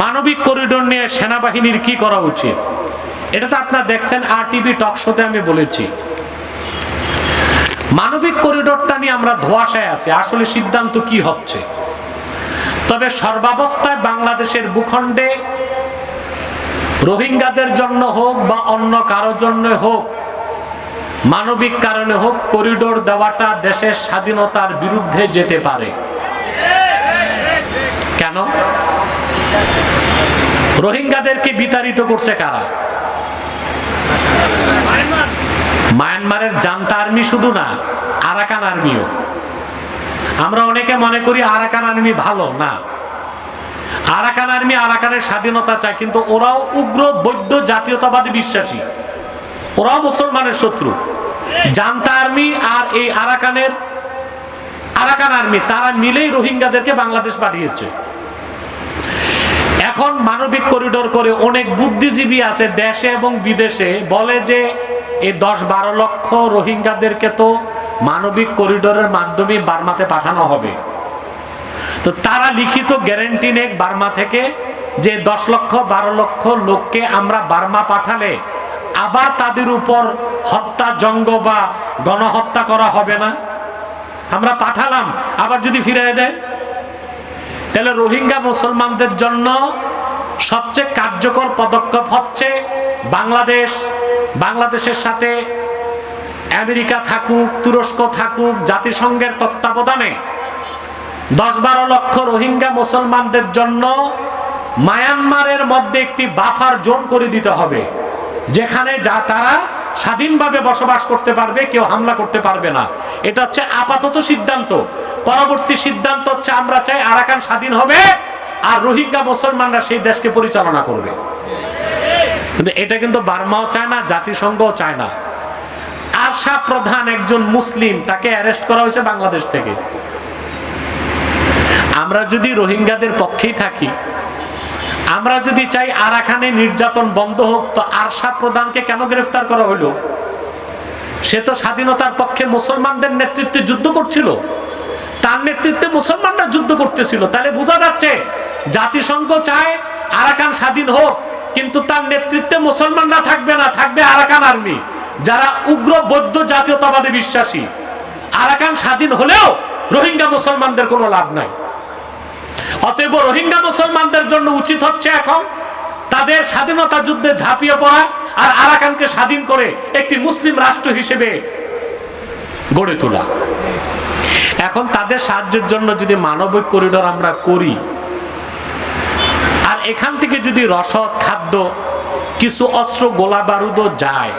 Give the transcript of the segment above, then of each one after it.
মানবিক করিডোর নিয়ে সেনাবাহিনীর কি করা উচিত? এটা তো আপনারা দেখছেন আর টিভি টক শোতে আমি বলেছি। মানবিক করিডোরটা নিয়ে আমরা ধোয়াশায় আছি, আসলে সিদ্ধান্ত কি হচ্ছে? তবে সর্বাবস্থায় বাংলাদেশের ভূখণ্ডে রোহিঙ্গাদের জন্য হোক বা অন্য কারোর জন্য হোক, মানবিক কারণে হোক, করিডোর দেওয়াটা দেশের স্বাধীনতার বিরুদ্ধে যেতে পারে। কেন? রোহিঙ্গাদেরকে বিতাড়িত করছে কারা? মায়ানমারের জান্তা আর্মি শুধু না, আরাকান আর্মিও। আমরা অনেকে মনে করি আরাকান আর্মি ভালো, না। আরাকান আর্মি আরাকানের স্বাধীনতা চায়, কিন্তু ওরাও উগ্র বৌদ্ধ জাতীয়তাবাদী বিশ্বাসী। ওরাও মুসলমানের শত্রু। জান্তা আর্মি আর এই আরাকানের, আরাকান আর্মি, তারা মিলেই রোহিঙ্গাদেরকে বাংলাদেশ পাঠিয়েছে। এখন মানবিক করিডোর করে অনেক বুদ্ধিজীবী আছে দেশে এবং বিদেশে। বলে যে এই দশ বারো লক্ষ রোহিঙ্গাদেরকে তো মানবিক করিডোরের মাধ্যমে বার্মাতে পাঠানো হবে। তো তারা লিখিত গ্যারেন্টি নেক বার্মা থেকে যে দশ লক্ষ বারো লক্ষ লোককে আমরা বার্মা পাঠালে আবার তাদের উপর হত্যা, জঙ্গ বা গণহত্যা করা হবে না। আমরা পাঠালাম, আবার যদি ফিরে দেয় তাহলে রোহিঙ্গা মুসলমানদের জন্য সবচেয়ে কার্যকর পদক্ষেপ হচ্ছে বাংলাদেশ, বাংলাদেশের সাথে আমেরিকা থাকুক, তুরস্ক থাকুক, জাতিসংঘের তত্ত্বাবধানে দশ বারো লক্ষ রোহিঙ্গা মুসলমানদের জন্য মায়ানমারের মধ্যে একটি বাফার জোন করে দিতে হবে, যেখানে যা তারা স্বাধীনভাবে বসবাস করতে পারবে, কেউ হামলা করতে পারবে না। এটা হচ্ছে আপাতত সিদ্ধান্ত। পরবর্তী সিদ্ধান্ত হচ্ছে আমরা চাই আরাকান স্বাধীন হবে আর রোহিঙ্গা মুসলমানরা সেই দেশকে পরিচালনা করবে। কিন্তু এটা কিন্তু বার্মাও চায় না, জাতিসংঘও চায় না। আরশা প্রধান একজন মুসলিম, তাকে অ্যারেস্ট করা হয়েছে বাংলাদেশ থেকে। আমরা যদি রোহিঙ্গাদের পক্ষেই থাকি, আমরা যদি চাই আরাকানে নির্যাতন বন্ধ হোক, তো আরশা প্রধানকে কেন গ্রেফতার করা হলো? সে তো স্বাধীনতার পক্ষে মুসলমানদের নেতৃত্বে যুদ্ধ করছিল। তার নেতৃত্বে মুসলমানরা যুদ্ধ করতেছিল। তাহলে বোঝা যাচ্ছে জাতিসংঘ চায় আরাকান স্বাধীন হোক, কিন্তু তার নেতৃত্বে মুসলমানরা থাকবে না, থাকবে আরাকান আর্মি, যারা উগ্র বৌদ্ধ জাতীয়তাবাদী বিশ্বাসী। আরাকান স্বাধীন হলেও রোহিঙ্গা মুসলমানদের কোনো লাভ নাই। অতএব রোহিঙ্গা মুসলমানদের জন্য উচিত হচ্ছে এখন তাদের স্বাধীনতা যুদ্ধে ঝাঁপিয়ে পড়া আর আরাকানকে স্বাধীন করে একটি মুসলিম রাষ্ট্র হিসেবে গড়ে তোলা। এখন তাদের সাহায্যের জন্য যদি মানবিক করিডোর আমরা করি, আর এখান থেকে যদি রসদ, খাদ্য, কিছু অস্ত্র, গোলা বারুদও যায়,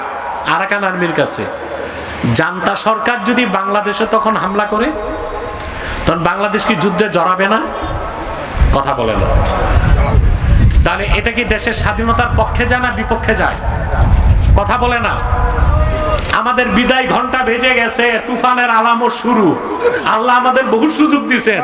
আরাকান আর্মির কাছে, জান্তা সরকার যদি বাংলাদেশে তখন হামলা করে, তখন বাংলাদেশ কি যুদ্ধে জড়াবে না? কথা বলে না তাহলে এটা কি দেশের স্বাধীনতার পক্ষে যায় না বিপক্ষে যায়? কথা বলে না। আমাদের বিদায় ঘণ্টা ভেজে গেছে তুফানের আলামত শুরু। আল্লাহ আমাদের বহু সুযোগ দিছেন